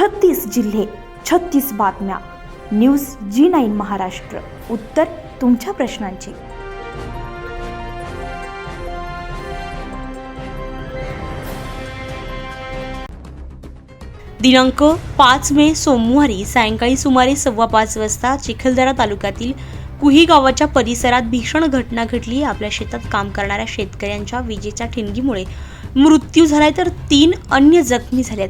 छत्तीस जिल्हे छत्तीस बातम्या. News G nine Maharashtra. उत्तर तुमच्या प्रश्नांची. दिनांक पाच मे सोमवारी सायंकाळी सुमारे सव्वा पाच वाजता चिखलदरा तालुक्यातील कुही गावाच्या परिसरात भीषण घटना घडली. आपल्या शेतात काम करणाऱ्या शेतकऱ्यांच्या विजेच्या ठिणगीमुळे मृत्यू झालाय तर तीन अन्य जखमी झाल्यात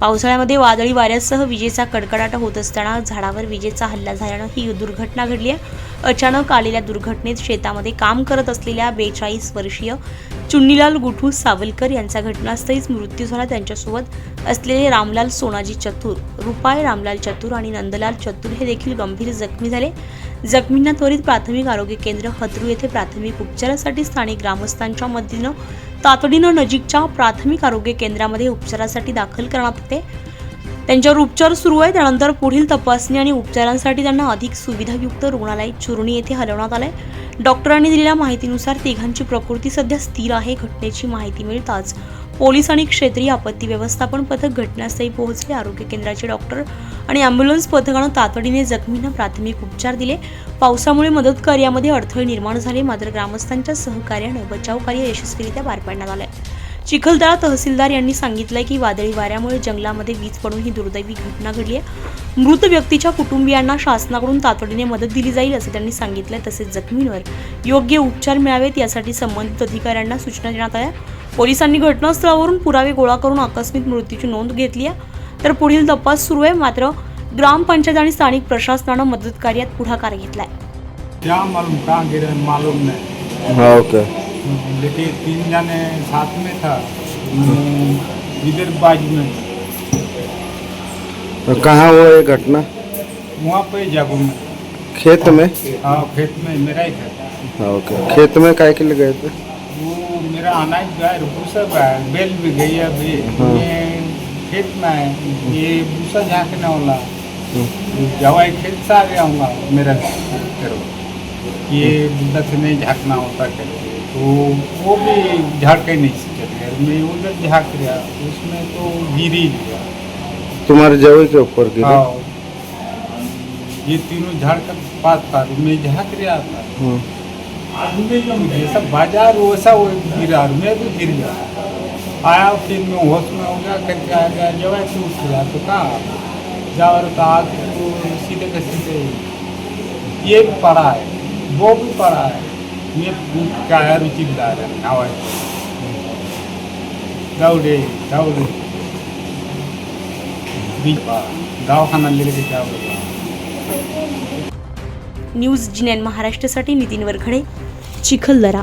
पावसाळ्यामध्ये वादळी वाऱ्यासह विजेचा कडकडाट होत असताना झाडावर विजेचा हल्ला झाल्यानं ही दुर्घटना घडली आहे. अचानक आलेल्या दुर्घटनेत शेतामध्ये काम करत असलेल्या बेचाळीस वर्षीय चुन्नीलाल गुठू सावलकर यांचा घटनास्थळीच मृत्यू झाला. त्यांच्यासोबत असलेले रामलाल सोनाजी चतुर रुपाय रामलाल चतुर आणि नंदलाल चतुर हे देखील गंभीर जखमी झाले. जखमींना त्वरित प्राथमिक आरोग्य केंद्र हत्रू येथे प्राथमिक उपचारासाठी स्थानिक ग्रामस्थांच्या मदतीनं तातडीनं नजीकच्या प्राथमिक आरोग्य केंद्रामध्ये उपचारासाठी दाखल करण्यात होते त्यांच्यावर उपचार सुरू आहे त्यानंतर पुढील तपासणी आणि उपचारांसाठी त्यांना अधिक सुविधायुक्त रुग्णालय चुरणी येथे हलवण्यात आलंय. डॉक्टरांनी दिलेल्या माहितीनुसार तिघांची प्रकृती सध्या स्थिर आहे. घटनेची माहिती मिळताच पोलीस आणि क्षेत्रीय आपत्ती व्यवस्थापन पथक घटनास्थळी पोहोचले. आरोग्य केंद्राचे डॉक्टर आणि अँब्युलन्स पथकानं तातडीने जखमींना प्राथमिक उपचार दिले. पावसामुळे मदत कार्यामध्ये अडथळे निर्माण झाले. मात्र ग्रामस्थांच्या सहकार्यानं बचाव कार्य यशस्वीरित्या पार पाडण्यात आलं चिखलदरा तहसीलदार यांनी सांगितलंय की वादळी वाऱ्यामुळे जंगलामध्ये वीज पडून ही दुर्दैवी घटना घडली आहे. मृत व्यक्तीच्या कुटुंबियांना शासनाकडून तातडीने मदत दिली जाईल असं त्यांनी सांगितलंय. तसेच जखमींवर योग्य उपचार मिळावेत यासाठी संबंधित अधिकाऱ्यांना सूचना देण्यात आल्या. पोलिसांनी घटनास्थळावरून पुरावे गोळा करून आकस्मिक मृत्यूची नोंद घेतली आहे. तर पुढील तपास सुरू आहे. मात्र ग्रामपंचायत आणि स्थानिक प्रशासनानं मदत कार्यात पुढाकार घेतलाय. क्या मालूम कहाँ गिरे मालूम नहीं. हाँ ओके. लेकिन तीन जने साथ में था. हम्म, इधर बाजू में. तो कहाँ हुआ ये घटना? वहाँ पे जागो में. खेत में? हाँ खेत में मेरा ही था हाँ ओके. खेत में काय के लिए गए थे? मेरा अनाज गया भूसा गया बेल भी गई है अभी। हाँ। ये खेत में है ये भूसा झाँकने वाला। जवाई खेत से आ गया हूँगा मेरा करो। ये बुद्धा से नहीं झाँकना होता करके तो वो भी झाड़ के नहीं गया मैं उधर झाँक रहा उसमें तो गिर ही गया। तुम्हारे जवे के ऊपर गिरे? हाँ। ये तीनों झाड़ का पास था। मैं झाँक रहा था। हाँ। जैसा बाजार वैसा वो गिरा और मैं भी गिर गया। आया फिर मैं होश में हो गया करके आ गया जब ऐसे उठ गया तो कहाँ? जा और कहा तो सीधे के सीधे। ये भी पड़ा है वो भी पड़ा है। ये क्या है रुचिदार है। हवा दौड़े दौड़े दवाखाना लेके क्या बोला न्यूज जिन्यान महाराष्ट्रासाठी नितीन वरखडे चिखलदरा.